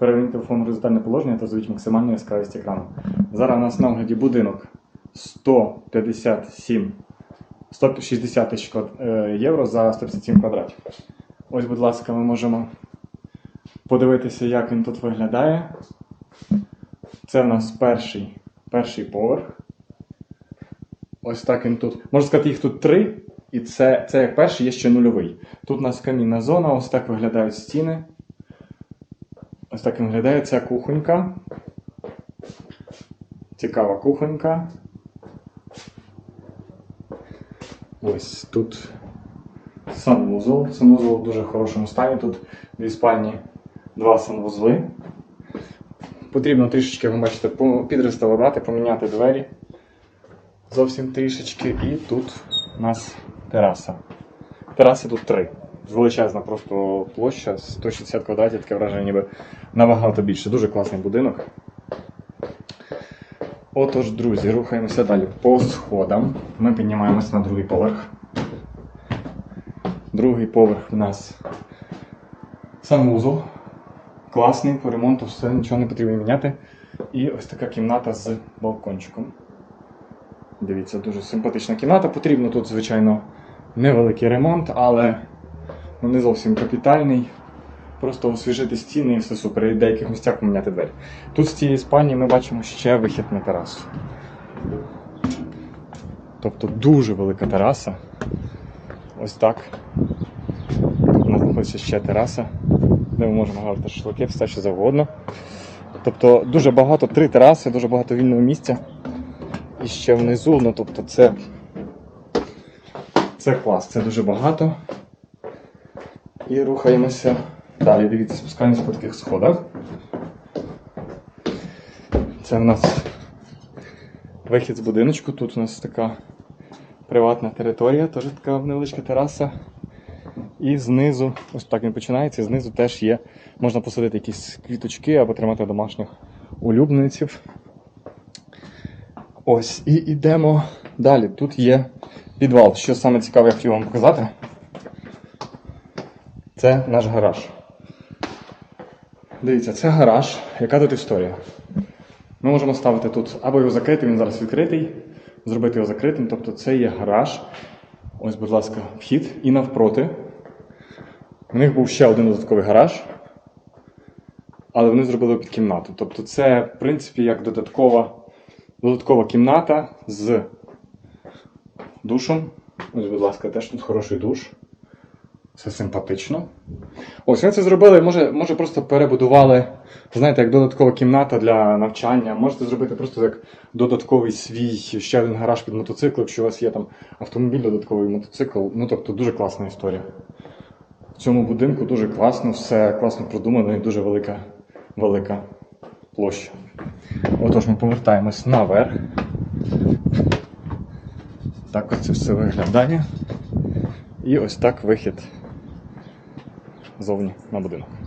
Телефон в горизонтальне положення та зведіть максимальну яскравість екрану. Зараз у нас на огляді будинок 157 160 тисяч е, євро за 157 квадратів. Ось, будь ласка, ми можемо подивитися, як він тут виглядає. Це в нас перший, перший поверх. Ось так він тут. Можна сказати, їх тут три, і це, це як перший, є ще нульовий. Тут у нас камінна зона, ось так виглядають стіни. Ось так виглядає ця кухонька. Цікава кухонька. Ось тут санвузол. Санвузол в дуже хорошому стані. Тут дві спальні, два санвузли. Потрібно трішечки, ви бачите, підреставрувати, поміняти двері. Зовсім трішечки. І тут у нас тераса. Тераси тут три. Величезна просто площа, 160 квадратів, таке враження, ніби набагато більше. Дуже класний будинок. Отож, друзі, рухаємося далі по сходам. Ми піднімаємося на другий поверх. Другий поверх у нас санвузол. Класний, по ремонту все, нічого не потрібно міняти. І ось така кімната з балкончиком. Дивіться, дуже симпатична кімната. Потрібно тут, звичайно, невеликий ремонт, але ну, не зовсім капітальний. Просто освіжити стіни і все супер. І деяких місцях поміняти двері. Тут з цієї спальні ми бачимо ще вихід на терасу. Тобто дуже велика тераса. Ось так. Тут у нас знаходиться ще тераса, де ми можемо грати шашлики, все що завгодно. Тобто дуже багато, три тераси, дуже багато вільного місця. І ще внизу, ну тобто це. Це клас, це дуже багато. І рухаємося далі. Дивіться, спускаємося по таких сходах. Це в нас вихід з будиночку. Тут у нас така приватна територія, теж така невеличка тераса. І знизу, ось так він починається, і знизу теж є. Можна посадити якісь квіточки або тримати домашніх улюбленців. Ось, і йдемо далі. Тут є підвал. Що саме цікаве, я хотів вам показати. Це наш гараж. Дивіться, це гараж. Яка тут історія? Ми можемо ставити тут або його закрити, він зараз відкритий, зробити його закритим. Тобто це є гараж. Ось, будь ласка, вхід. І навпроти. У них був ще один додатковий гараж, але вони зробили під кімнату. Тобто, це, в принципі, як додаткова, додаткова кімната з душем. Ось, будь ласка, теж тут хороший душ. Все симпатично. Ось вони це зробили, може, може просто перебудували, знаєте, як додаткова кімната для навчання. Можете зробити просто як додатковий свій ще один гараж під мотоцикл, якщо у вас є там автомобіль, додатковий мотоцикл. Ну тобто дуже класна історія. В цьому будинку дуже класно, все класно продумано і дуже велика, велика площа. Отож, ми повертаємось наверх. Так ось це все виглядає. І ось так вихід зовні на будинок.